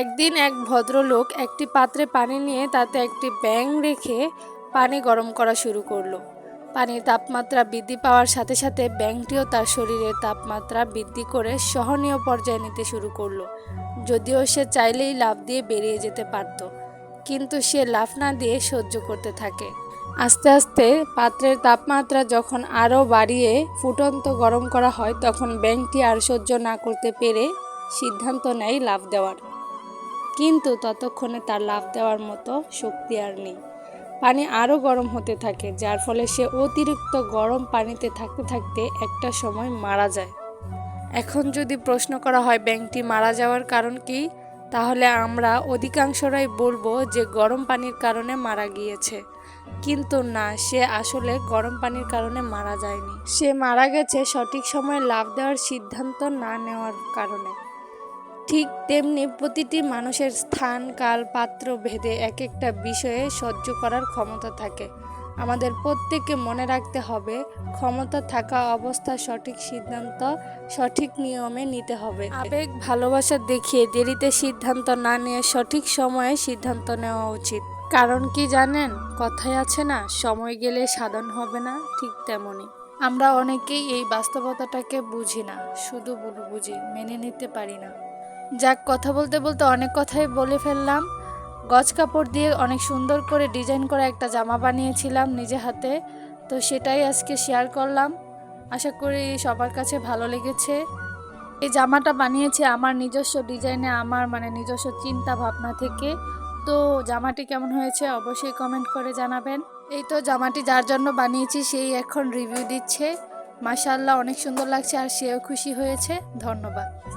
একদিন এক ভদ্রলোক একটি পাত্রে পানি নিয়ে তাতে একটি ব্যাং রেখে পানি গরম করা শুরু করল। পানির তাপমাত্রা বৃদ্ধি পাওয়ার সাথে সাথে ব্যাংটিও তার শরীরের তাপমাত্রা বৃদ্ধি করে সহনীয় পর্যায়ে নিতে শুরু করল। যদিও সে চাইলেই লাফ দিয়ে বেরিয়ে যেতে পারত, কিন্তু সে লাফ না দিয়ে সহ্য করতে থাকে। আস্তে আস্তে পাত্রের তাপমাত্রা যখন আরও বাড়িয়ে ফুটন্ত গরম করা হয়, তখন ব্যাংকটি আর সহ্য না করতে পেরে সিদ্ধান্ত নেয় লাফ দেওয়ার। কিন্তু ততক্ষণে তার লাফ দেওয়ার মতো শক্তি আর নেই। পানি আরও গরম হতে থাকে, যার ফলে সে অতিরিক্ত গরম পানিতে থাকতে থাকতে একটা সময় মারা যায়। এখন যদি প্রশ্ন করা হয় ব্যাংকটি মারা যাওয়ার কারণ কি, তাহলে আমরা অধিকাংশরাই বলব যে গরম পানির কারণে মারা গিয়েছে। কিন্তু না, সে আসলে গরম পানির কারণে মারা যায়নি। সে মারা গেছে সঠিক সময়ে লাভ দেওয়ার সিদ্ধান্ত না নেওয়ার কারণে। ঠিক তেমনি প্রতিটি মানুষের স্থান, কাল, পাত্র, ভেদে এক একটা বিষয়ে সহ্য করার ক্ষমতা থাকে। আমাদের প্রত্যেককে মনে রাখতে হবে, ক্ষমতা থাকা অবস্থা সঠিক সিদ্ধান্ত, সঠিক নিয়মে নিতে হবে। আবেগ, ভালোবাসা দেখিয়ে দেরিতে সিদ্ধান্ত না নিয়ে সঠিক সময়ে সিদ্ধান্ত নেওয়া উচিত। কারণ কি জানেন? কথায় আছে না, সময় গেলে সাধন হবে না, ঠিক তেমনই আমরা অনেকেই এই বাস্তবতাটাকে বুঝি না, শুধু বুঝি, মেনে নিতে পারি না। যাক, কথা বলতে বলতে অনেক কথাই বলে ফেললাম। গজ কাপড় দিয়ে অনেক সুন্দর করে ডিজাইন করা একটা জামা বানিয়েছিলাম নিজে হাতে, তো সেটাই আজকে শেয়ার করলাম। আশা করি সবার কাছে ভালো লেগেছে। এই জামাটা বানিয়েছি আমার নিজস্ব ডিজাইনে, আমার মানে নিজস্ব চিন্তা ভাবনা থেকে। তো জামাটি কেমন হয়েছে অবশ্যই কমেন্ট করে জানাবেন। এই তো জামাটি যার জন্য বানিয়েছি সেই এখন রিভিউ দিচ্ছে। মাশাআল্লাহ, অনেক সুন্দর লাগছে আর সেও খুশি হয়েছে। ধন্যবাদ।